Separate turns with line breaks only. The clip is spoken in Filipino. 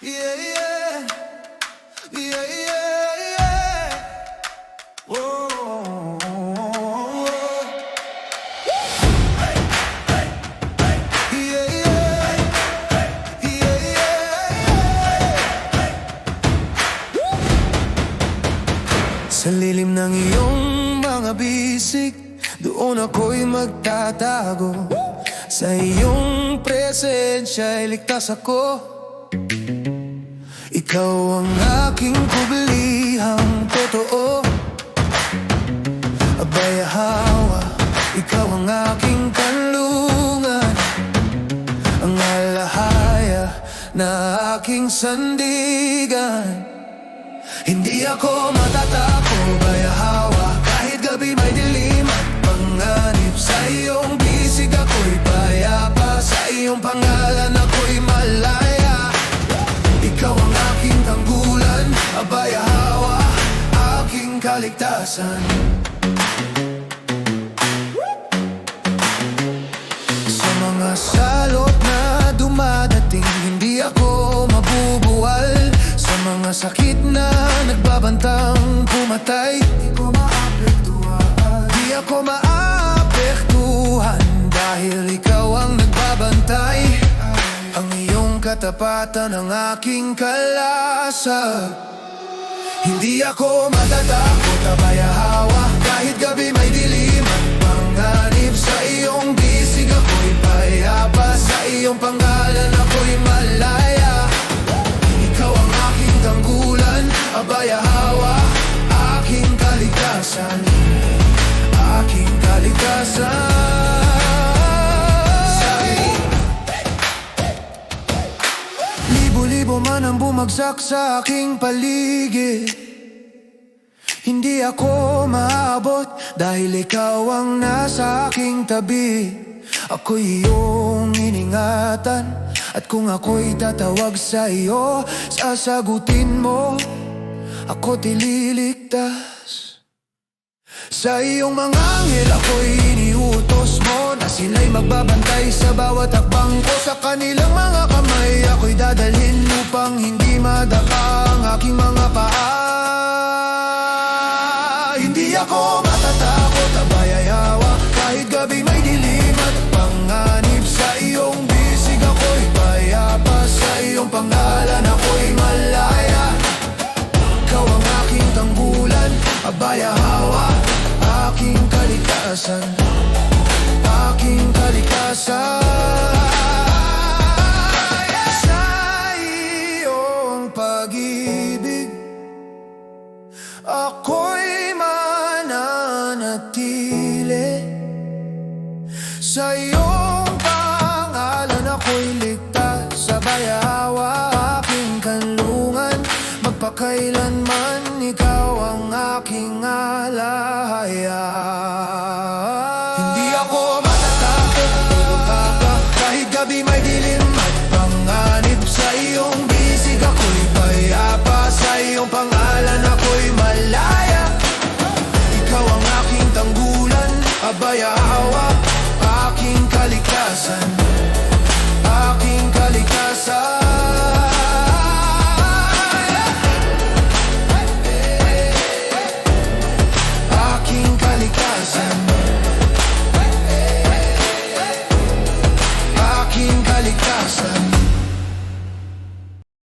Yeah, yeah. Yeah, yeah, yeah. Whoa. Sa lilim ng iyong mga bisig Doon ako'y magtatago Sa iyong presensya ay ligtas ako Ikaw ang aking kublihang totoo. Abay hawa Ikaw ang aking kanlungan Ang alahaya na aking sandigan. Hindi ako matatakot kaligtasan. Sa mga salot na dumadating Hindi ako mabubuwal. Sa mga sakit na nagbabantang pumatay Di ko maapektuhan. Di ako maapektuhan Dahil ikaw ang nagbabantay. Ang iyong katapatan ang aking kalasag hindi ako matatakot na bayahawa Kahit gabi may dilim at panganib Sa iyong bisig. Ako'y payapa Sa iyong pangalan. Ako'y malaya. Ikaw ang aking tanggulan Abayahawa, aking kaligtasan Aking kaligtasan Libo-libo man ang bumagsak sa aking paligid? Hindi ako maabot dahil ikaw ang nasa aking tabi. Ako'y iyong iningatan At kung ako'y tatawag sa iyo Sasagutin mo. Ako tililigtas. Sa iyong mga anghel ako'y iniutos mo Na sila'y magbabantay sa bawat akbang ko. Sa kanilang mga kamay ako'y dadalhin Upang hindi madaka ang aking mga paa? Hindi ako matatakot at bayayawa Kahit gabi may dilim at panganib Sa iyong bisig ako'y payapa. Sa iyong pangalan ako'y malaya. Ikaw ang aking tanggulan hawa. Aking kalikasan. Aking kalikasan Sa iyong pangalan ako'y ligtas. Sa bayawa aking kanlungan. Magpakailanman ikaw ang aking alaya Hindi ako matatakot Pagkaka kahit gabi may dilim at panganib Sa iyong bisig. Ako'y payapa Sa iyong pangalan ako'y malaya. Ikaw ang aking tanggulan Abaya Cali casa.